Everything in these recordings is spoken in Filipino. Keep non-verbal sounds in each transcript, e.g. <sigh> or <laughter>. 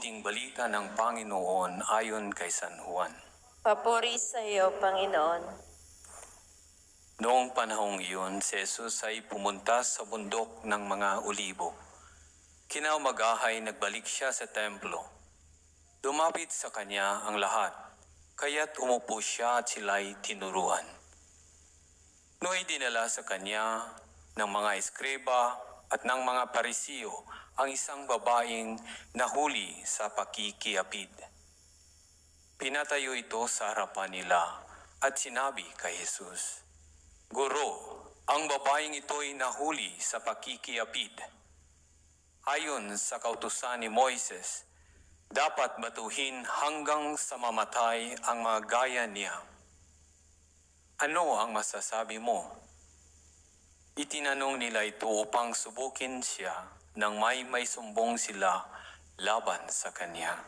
mabuting balita ng Panginoon ayon kay San Juan. Papuri sa iyo, Panginoon. Noong panahong iyon, si Jesus ay pumunta sa bundok ng mga olibo. Kinaumagahay nagbalik siya sa templo. Dumapit sa kanya ang lahat, kaya't umupo siya at sila'y tinuruan. Noy dinala sa kanya ng mga eskriba at ng mga parisiyo ang isang babaeng nahuli sa pakikiapid. Pinatayo ito sa harapan nila at sinabi kay Jesus, Guro, ang babaeng ito'y nahuli sa pakikiapid. Ayon sa kautusan ni Moises, dapat batuhin hanggang sa mamatay ang mga gaya niya. Ano ang masasabi mo? Itinanong nila ito upang subukin siya nang may may sumbong sila laban sa kanya.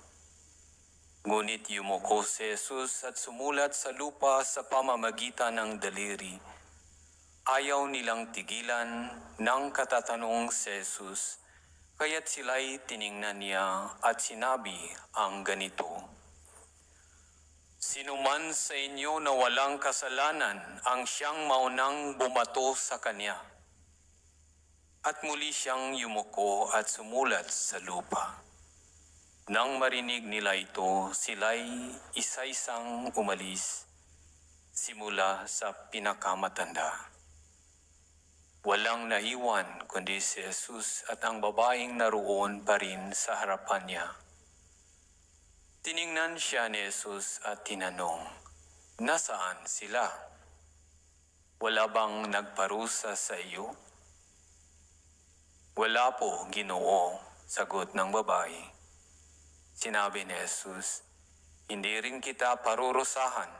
Ngunit yumuko si Jesus at sumulat sa lupa sa pamamagitan ng daliri. Ayaw nilang tigilan ng katatanong si Jesus, kaya't sila'y tiningnan niya at sinabi ang ganito. Sino man sa inyo na walang kasalanan ang siyang maunang bumato sa kanya. At muli siyang yumuko at sumulat sa lupa. Nang marinig nila ito, sila'y isa-isang umalis simula sa pinakamatanda. Walang naiwan kundi si Jesus at ang babaeng naroon pa rin sa harapan niya. Tiningnan siya ni Jesus at tinanong, Nasaan sila? Wala bang nagparusa sa iyo? Wala po, ginoo, sagot ng babae. Sinabi ni Jesus, Hindi rin kita parurusahan.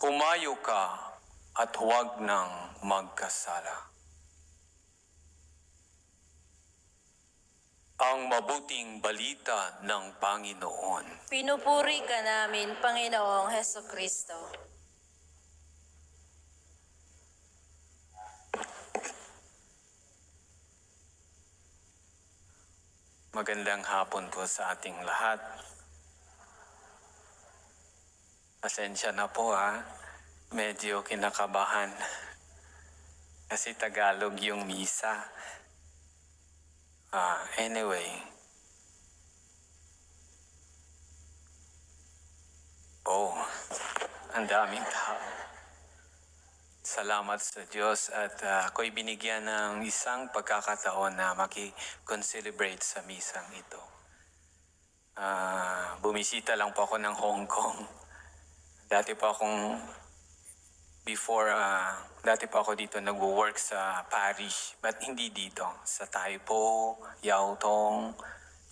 Humayo ka at huwag nang magkasala. Ang mabuting balita ng Panginoon. Pinupuri ka namin, Panginoong Heso Kristo. Magandang hapon po sa ating lahat. Pasensya na po ha. Medyo kinakabahan. Kasi Tagalog yung misa. Ah, anyway. Oh, ang daming tao. Salamat sa Diyos at ah, ako'y binigyan ng isang pagkakataon na makikon-celebrate sa misang ito. Ah, bumisita lang po ako ng Hong Kong. Dati po akong, before, ah, dati po ako dito nag-work sa Paris, but hindi dito. Sa Taipo, Yaotong,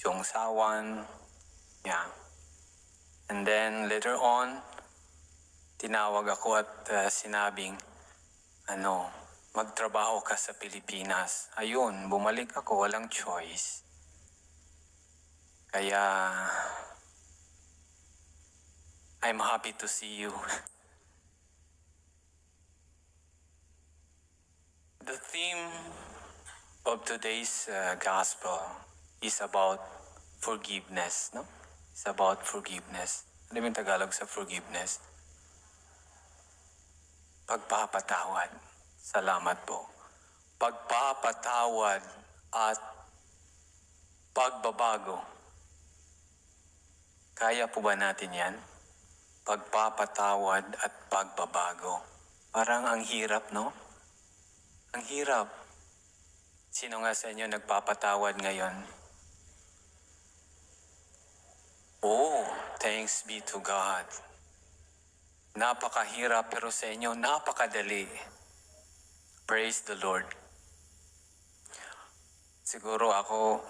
Chongsawan, yeah. And then later on, tinawag ako at ah, sinabing, ano, magtrabaho ka sa Pilipinas. Ayun, bumalik ako, walang choice. Kaya, I'm happy to see you. <laughs> The theme of today's uh, gospel is about forgiveness, no? It's about forgiveness. Ano yung Tagalog sa forgiveness? Pagpapatawad. Salamat po. Pagpapatawad at pagbabago. Kaya po ba natin yan? Pagpapatawad at pagbabago. Parang ang hirap, no? Ang hirap. Sino nga sa inyo nagpapatawad ngayon? Oh, thanks be to God. Napakahirap pero sa inyo napakadali. Praise the Lord. Siguro ako,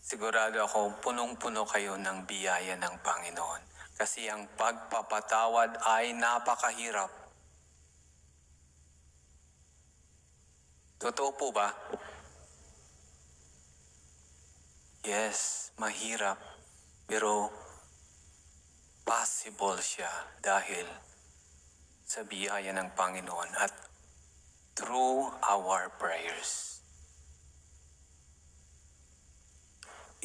sigurado ako punong-puno kayo ng biyaya ng Panginoon. Kasi ang pagpapatawad ay napakahirap. Totoo po ba? Yes, mahirap. Pero possible siya dahil sa biyaya ng Panginoon at through our prayers.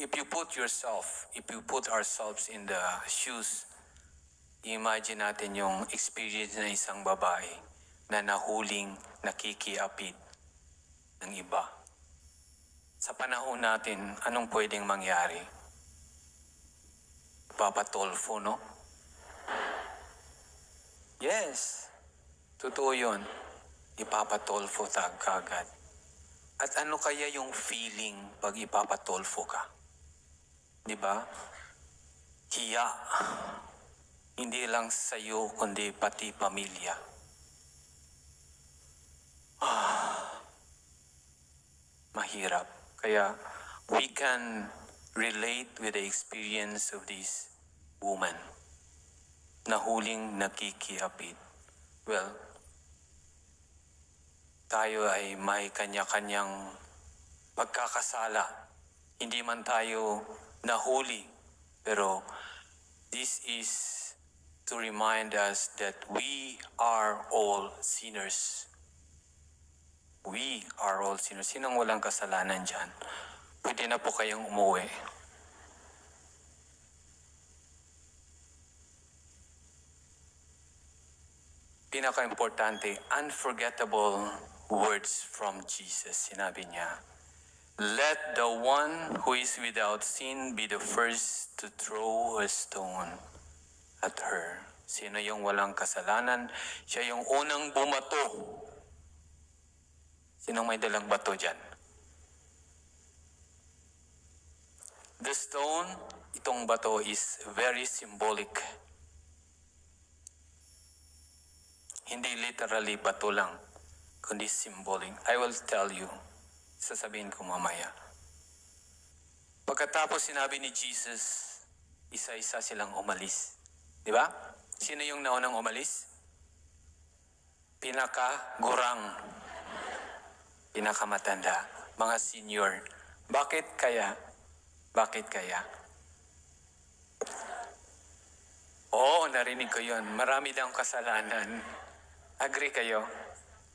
if you put yourself, if you put ourselves in the shoes, imagine natin yung experience ng isang babae na nahuling nakikiapid ng iba. Sa panahon natin, anong pwedeng mangyari? Papatolfo, no? Yes. Totoo yun. Ipapatolfo ta kagad. At ano kaya yung feeling pag ipapatolfo ka? Di ba? Hiya. Hindi lang sa'yo, kundi pati pamilya. Ah. Mahirap. Kaya we can relate with the experience of this woman na huling nakikiapid. Well, tayo ay may kanya-kanyang pagkakasala. Hindi man tayo nahuli, pero this is to remind us that we are all sinners. We are all sinners. Sinong walang kasalanan dyan? Pwede na po kayong umuwi. pinaka-importante, unforgettable words from Jesus. Sinabi niya, Let the one who is without sin be the first to throw a stone at her. Sino yung walang kasalanan? Siya yung unang bumato. Sinong may dalang bato dyan? The stone, itong bato is very symbolic. Hindi literally bato lang, kundi symbolic. I will tell you. Sasabihin ko mamaya. Pagkatapos sinabi ni Jesus, isa-isa silang umalis. Di ba? Sino yung naunang umalis? Pinaka-gurang. Pinakamatanda. Mga senior. Bakit kaya? Bakit kaya? Oo, narinig ko yun. Marami daw kasalanan. Agree kayo?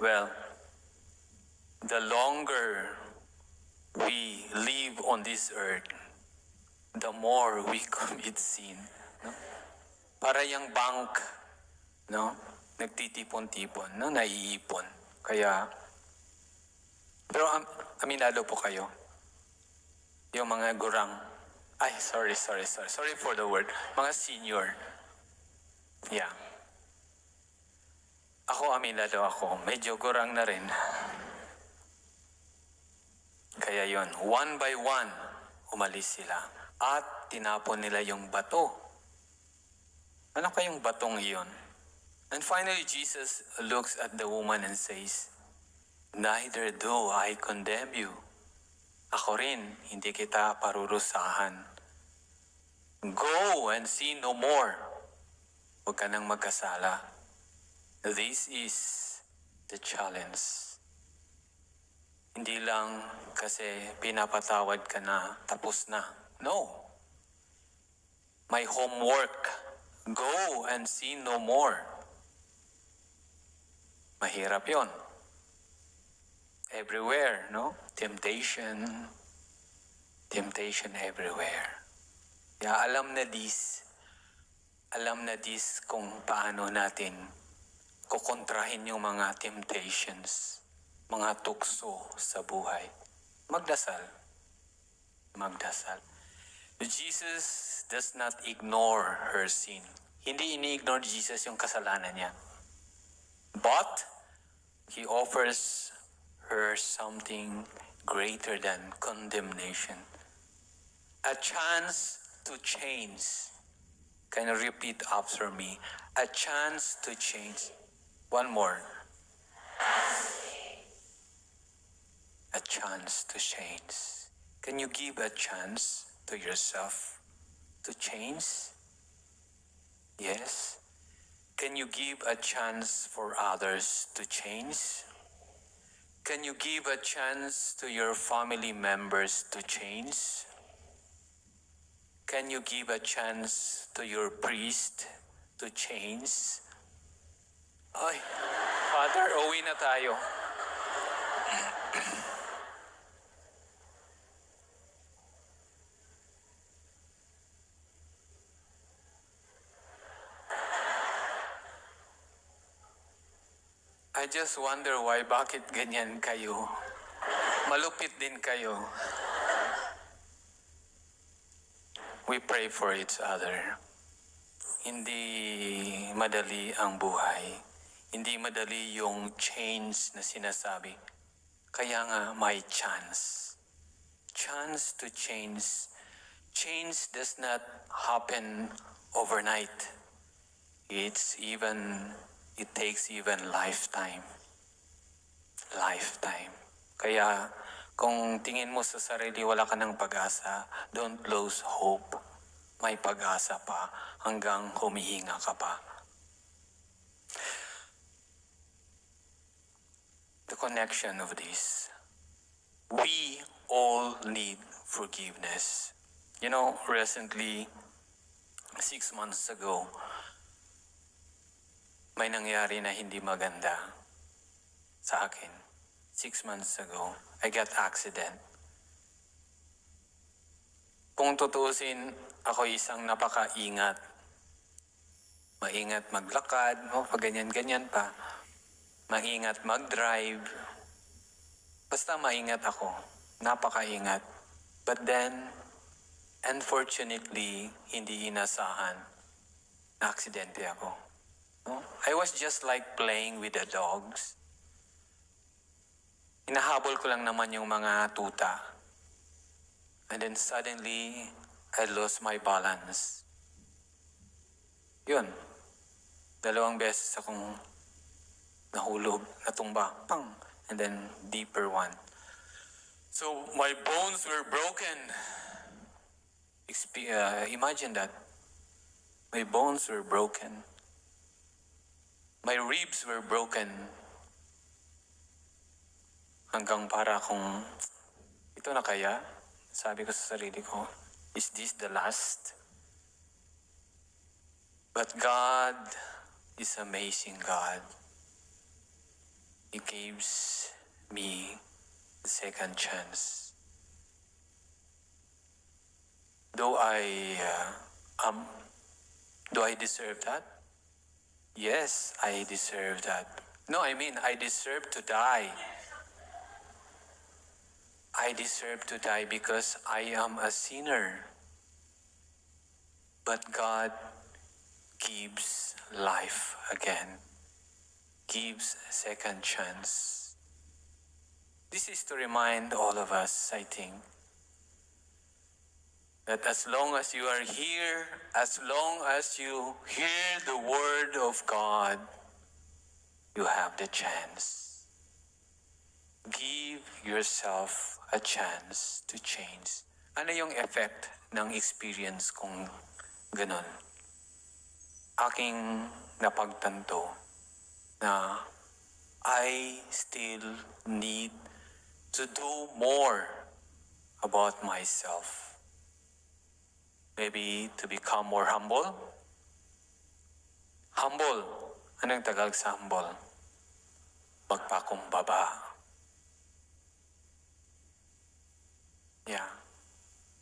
Well, the longer we live on this earth, the more we <laughs> commit sin. No? Para yung bank, no? Nagtitipon-tipon, no? Naiipon. Kaya, pero am, aminado po kayo, yung mga gurang, ay, sorry, sorry, sorry. Sorry for the word. Mga senior. Yeah. Ako, aminado ako. Medyo gurang na rin. Kaya yon one by one, umalis sila. At tinapon nila yung bato. Ano kayong batong iyon? And finally, Jesus looks at the woman and says, Neither do I condemn you. Ako rin, hindi kita parurusahan. Go and sin no more. Huwag ka nang magkasala. This is the challenge. Hindi lang kasi pinapatawad ka na, tapos na. No. My homework. Go and sin no more. Mahirap yon. Everywhere, no? Temptation. Temptation everywhere. Kaya alam na this. Alam na this kung paano natin kukontrahin yung mga temptations, mga tukso sa buhay. Magdasal. Magdasal. Jesus does not ignore her sin. Hindi ini-ignore ni Jesus yung kasalanan niya. But, He offers her something greater than condemnation. A chance to change. Can you repeat after me? A chance to change. One more. A chance to change. Can you give a chance to yourself to change? Yes. Can you give a chance for others to change? Can you give a chance to your family members to change? Can you give a chance to your priest to change? Ay, Father, uwi na tayo. I just wonder why, bakit ganyan kayo? Malupit din kayo. We pray for each other. Hindi madali ang buhay. Hindi madali yung change na sinasabi. Kaya nga may chance. Chance to change. Change does not happen overnight. It's even, it takes even lifetime. Lifetime. Kaya kung tingin mo sa sarili wala ka ng pag-asa, don't lose hope. May pag-asa pa hanggang humihinga ka pa. The connection of this. We all need forgiveness. You know, recently, six months ago, may nangyari na hindi maganda sa akin. Six months ago, I got accident. Kung tutuusin, ako isang napakaingat. Maingat maglakad, oh, pag ganyan-ganyan pa. Maingat mag-drive. Basta maingat ako. Napakaingat. But then, unfortunately, hindi inasahan. Na-aksidente ako. I was just like playing with the dogs. Inahabol ko lang naman yung mga tuta. And then suddenly, I lost my balance. Yun. Dalawang beses akong nahulog, natumba, pang, and then deeper one. So my bones were broken. Expe- uh, imagine that. My bones were broken. My ribs were broken. Hanggang para kung ito na kaya, sabi ko sa sarili ko, is this the last? But God is amazing God. He gives me the second chance. Do I uh, um do I deserve that? Yes, I deserve that. No, I mean I deserve to die. I deserve to die because I am a sinner. But God gives life again, gives a second chance. This is to remind all of us, I think, that as long as you are here, as long as you hear the word of God, you have the chance. Give yourself a chance to change. Ano yung effect ng experience kong ganon? Aking napagtanto na I still need to do more about myself. Maybe to become more humble. Humble. Anong Tagalog sa humble? Magpakumbaba. Yeah.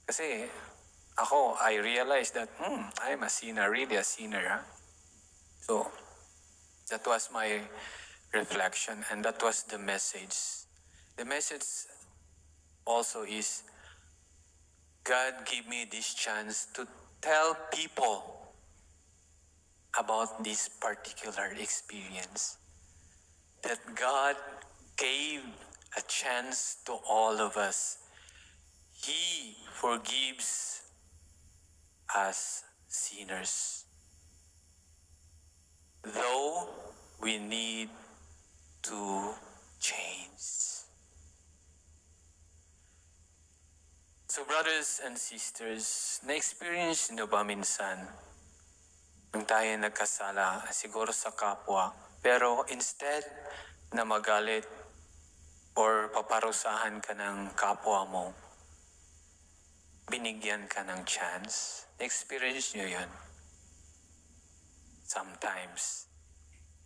Kasi ako, I realized that, hmm, I'm a sinner, really a sinner. Huh? So, that was my reflection and that was the message. The message also is God gave me this chance to tell people about this particular experience. That God gave a chance to all of us. He forgives us sinners. Though we need to change. So brothers and sisters, na-experience nyo ba minsan nung tayo nagkasala siguro sa kapwa, pero instead na magalit or paparusahan ka ng kapwa mo, binigyan ka ng chance. Na-experience nyo yun? Sometimes.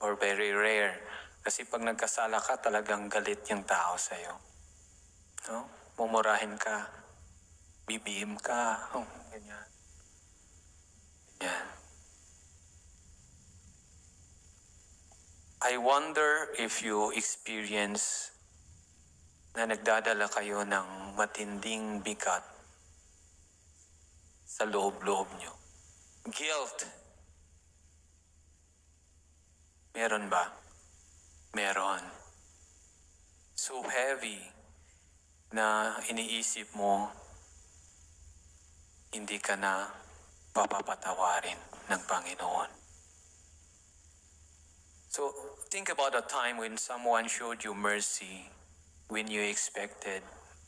Or very rare. Kasi pag nagkasala ka, talagang galit yung tao sa'yo. No? Mumurahin ka. Bibihim ka. Oh, ganyan. Ganyan. I wonder if you experience na nagdadala kayo ng matinding bigat sa loob-loob nyo. Guilt. Meron ba? Meron. So heavy na iniisip mo hindi ka na papapatawarin ng Panginoon. So, think about a time when someone showed you mercy when you expected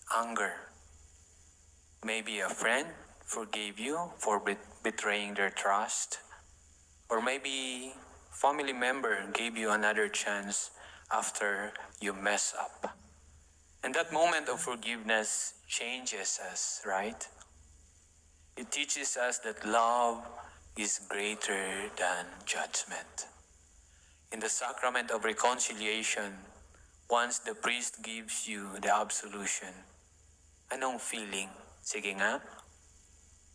anger. Maybe a friend forgave you for betraying their trust. Or maybe family member gave you another chance after you mess up. And that moment of forgiveness changes us, right? It teaches us that love is greater than judgment. In the sacrament of reconciliation, once the priest gives you the absolution, anong feeling? Sige nga.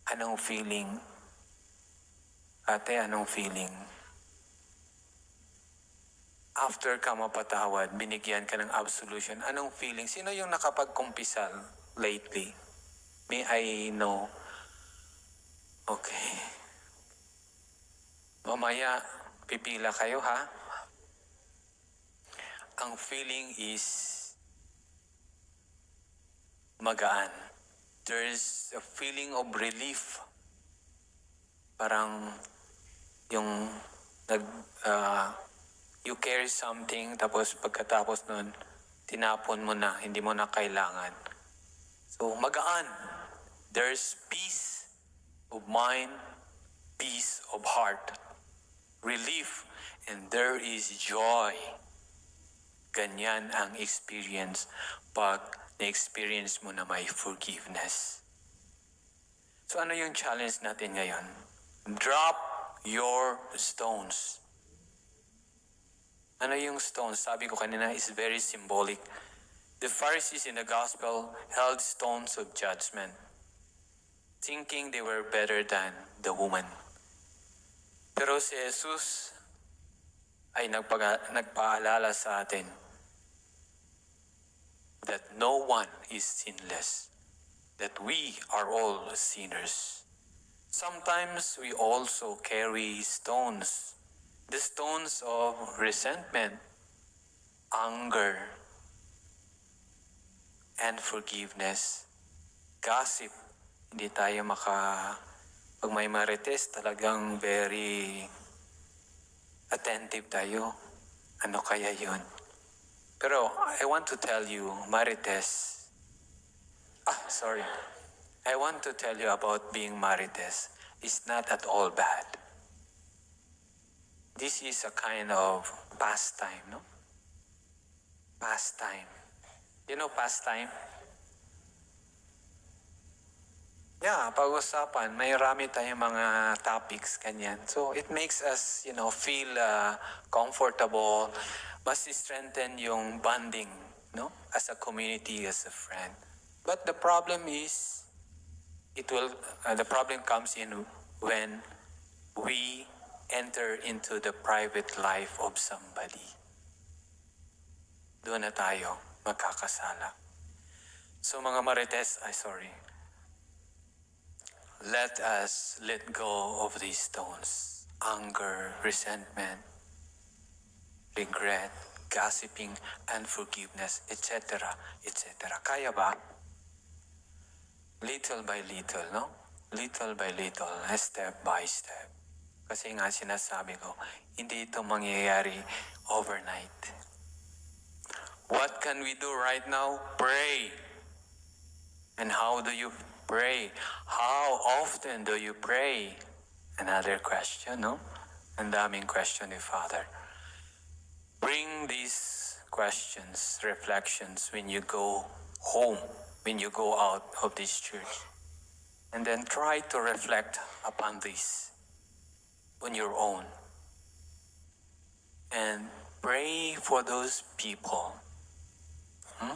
Anong feeling? Ate, anong feeling? After ka mapatawad, binigyan ka ng absolution, anong feeling? Sino yung nakapagkumpisal lately? May I know? Okay. Mamaya, pipila kayo ha? Ang feeling is magaan. There's a feeling of relief. Parang yung nag, ah, you carry something tapos pagkatapos nun, tinapon mo na, hindi mo na kailangan. So, magaan. There's peace of mind, peace of heart, relief, and there is joy. Ganyan ang experience pag na-experience mo na may forgiveness. So ano yung challenge natin ngayon? Drop your stones. Ano yung stones? Sabi ko kanina is very symbolic. The Pharisees in the gospel held stones of judgment, thinking they were better than the woman. Pero si Jesus ay nagpaga- nagpaalala sa atin that no one is sinless, that we are all sinners. Sometimes we also carry stones, the stones of resentment, anger, and forgiveness. Gossip. Hindi tayo maka... Pag may marites, talagang very attentive tayo. Ano kaya yun? Pero I want to tell you, Marites. Ah, sorry. I want to tell you about being Marites. It's not at all bad. This is a kind of pastime, no? Pastime. You know pastime? Yeah, pag-usapan, may rami tayong mga topics kanyan. So it makes us, you know, feel uh, comfortable, mas strengthen yung bonding, no? As a community, as a friend. But the problem is, it will, uh, the problem comes in when we enter into the private life of somebody. Doon na tayo magkakasala. So mga marites, ay sorry, let us let go of these stones. Anger, resentment, regret, gossiping, unforgiveness, etc., etc. Kaya ba? Little by little, no? Little by little, step by step. Kasi nga sinasabi ko, hindi ito mangyayari overnight. What can we do right now? Pray. And how do you pray? How often do you pray? Another question, no? Ang daming question ni Father. Bring these questions, reflections when you go home, when you go out of this church. And then try to reflect upon this on your own. And pray for those people. hmm?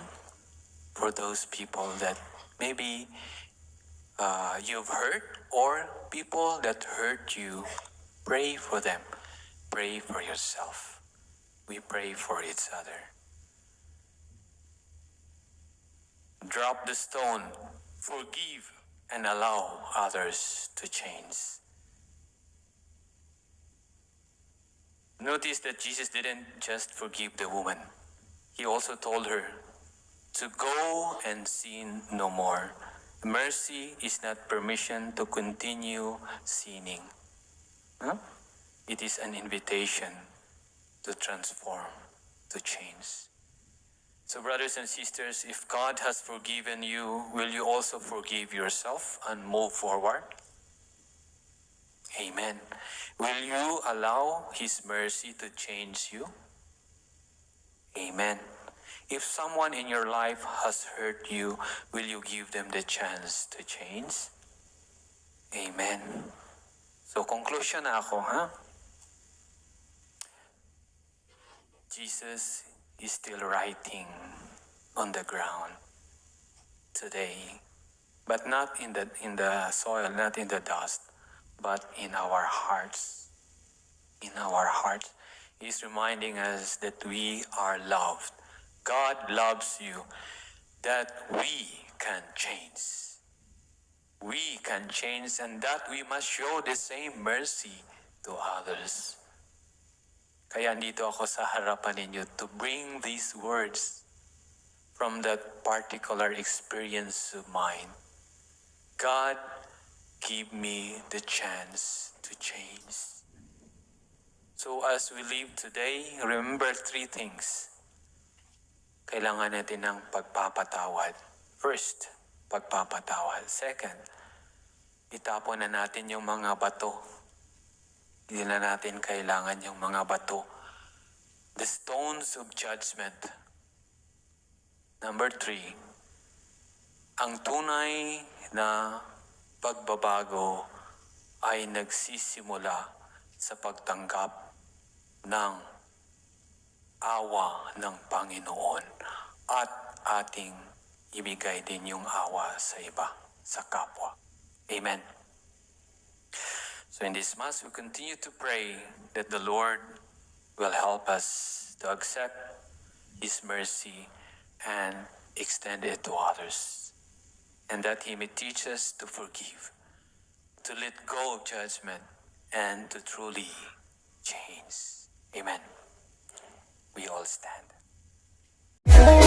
For those people that maybe uh, you've hurt or people that hurt you. Pray for them. Pray for yourself. we pray for each other. Drop the stone, forgive, and allow others to change. Notice that Jesus didn't just forgive the woman, he also told her to go and sin no more. Mercy is not permission to continue sinning. Huh? It is an invitation to transform, to change. So, brothers and sisters, if God has forgiven you, will you also forgive yourself and move forward? Amen. Will you allow His mercy to change you? Amen. If someone in your life has hurt you, will you give them the chance to change? Amen. So, conclusion na ako, ha? Jesus is still writing on the ground today, but not in the in the soil, not in the dust, but in our hearts. In our hearts, He's reminding us that we are loved. God loves you, that we can change. We can change, and that we must show the same mercy to others. Kaya dito ako sa harapan ninyo to bring these words from that particular experience of mine. God, give me the chance to change. So as we live today, remember three things. Kailangan natin ng pagpapatawad. First, pagpapatawad. Second, itapon na natin yung mga bato hindi na natin kailangan yung mga bato. The stones of judgment. Number three, ang tunay na pagbabago ay nagsisimula sa pagtanggap ng awa ng Panginoon at ating ibigay din yung awa sa iba, sa kapwa. Amen. So in this Mass, we continue to pray that the Lord will help us to accept His mercy and extend it to others. And that He may teach us to forgive, to let go of judgment, and to truly change. Amen. we all stand.